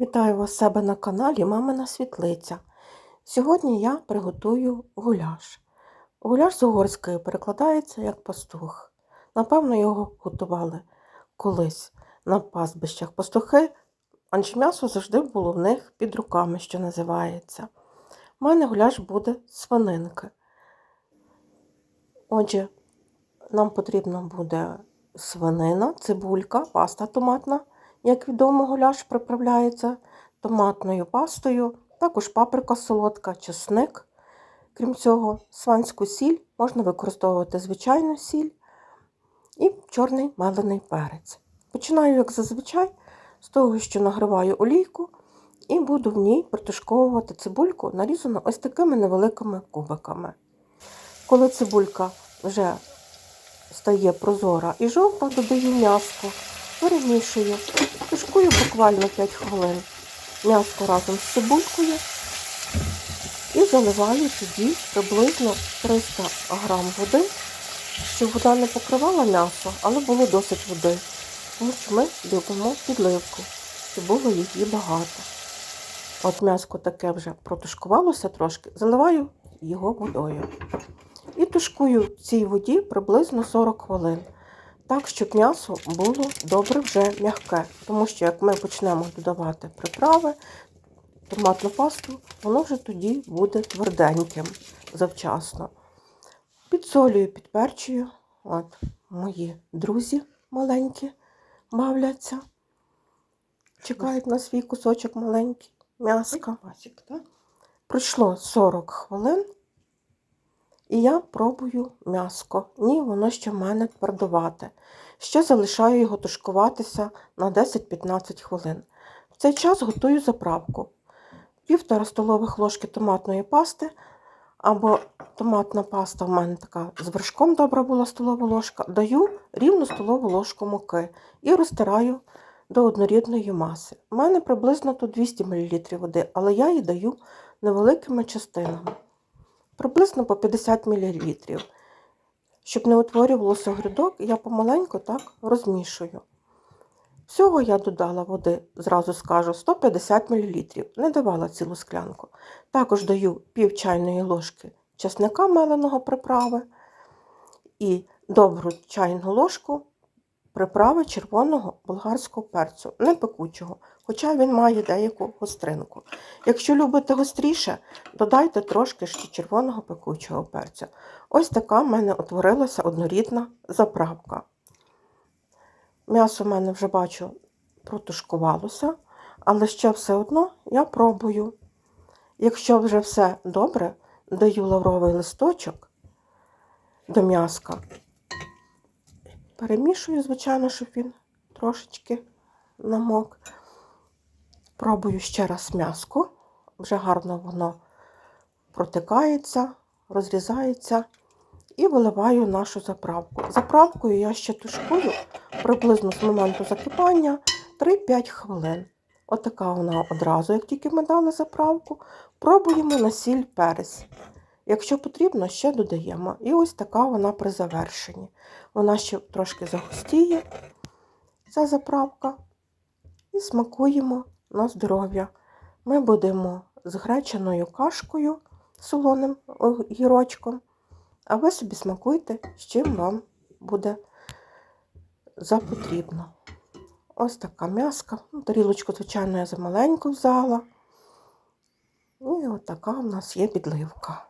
Вітаю вас себе на каналі Мамина Світлиця. Сьогодні я приготую гуляш. Гуляш з угорської перекладається як пастух. Напевно, його готували колись на пастбищах пастухи, адже м'ясо завжди було в них під руками, що називається. У мене гуляш буде свининки. Отже, нам потрібно буде свинина, цибулька, паста томатна. Як відомо, гуляш приправляється томатною пастою, також паприка солодка, чесник. Крім цього, сванську сіль можна використовувати звичайну сіль і чорний мелений перець. Починаю, як зазвичай, з того, що нагріваю олійку і буду в ній протушковувати цибульку, нарізану ось такими невеликими кубиками. Коли цибулька вже стає прозора і жовта, додаю м'яско, перемішую, тушкую буквально 5 хвилин м'яско разом з цибулькою і заливаю тоді приблизно 300 грам води, щоб вода не покривала м'ясо, але було досить води, тому що ми любимо підливку, щоб було її багато. От м'яско таке вже протушкувалося трошки, заливаю його водою. І тушкую в цій воді приблизно 40 хвилин. Так, щоб м'ясо було добре вже м'яке. Тому що як ми почнемо додавати приправи, томатну пасту, воно вже тоді буде тверденьким завчасно. Підсолюю, підперчую. От мої друзі маленькі бавляться. Чекають на свій кусочок маленький м'яска. Пройшло 40 хвилин. І я пробую м'яско. Ні, воно ще в мене твердувате. Ще залишаю його тушкуватися на 10-15 хвилин. В цей час готую заправку. Півтора столових ложки томатної пасти, або томатна паста в мене така з вершком добра була столова ложка. Даю рівну столову ложку муки і розтираю до однорідної маси. У мене приблизно тут 200 мл води, але я її даю невеликими частинами приблизно по 50 мл. Щоб не утворювалося грядок, я помаленьку так розмішую. Всього я додала води, зразу скажу, 150 мл, не давала цілу склянку. Також даю пів чайної ложки чесника меленого приправи і добру чайну ложку приправи червоного болгарського перцю, не пекучого, хоча він має деяку гостринку. Якщо любите гостріше, додайте трошки ще червоного пекучого перцю. Ось така в мене утворилася однорідна заправка. М'ясо в мене вже бачу протушкувалося, але ще все одно я пробую. Якщо вже все добре, даю лавровий листочок до м'яска. Перемішую, звичайно, щоб він трошечки намок. Пробую ще раз м'яско. Вже гарно воно протикається, розрізається і виливаю нашу заправку. Заправкою я ще тушкую приблизно з моменту закипання 3-5 хвилин. Отака вона одразу, як тільки ми дали заправку, пробуємо на сіль перець. Якщо потрібно, ще додаємо. І ось така вона при завершенні. Вона ще трошки загустіє, ця заправка, і смакуємо на здоров'я. Ми будемо з гречаною кашкою, солоним гірочком, а ви собі смакуйте, з чим вам буде запотрібно. Ось така м'яска. Ну, тарілочку, звичайно, я замаленьку взяла. І от така в нас є підливка.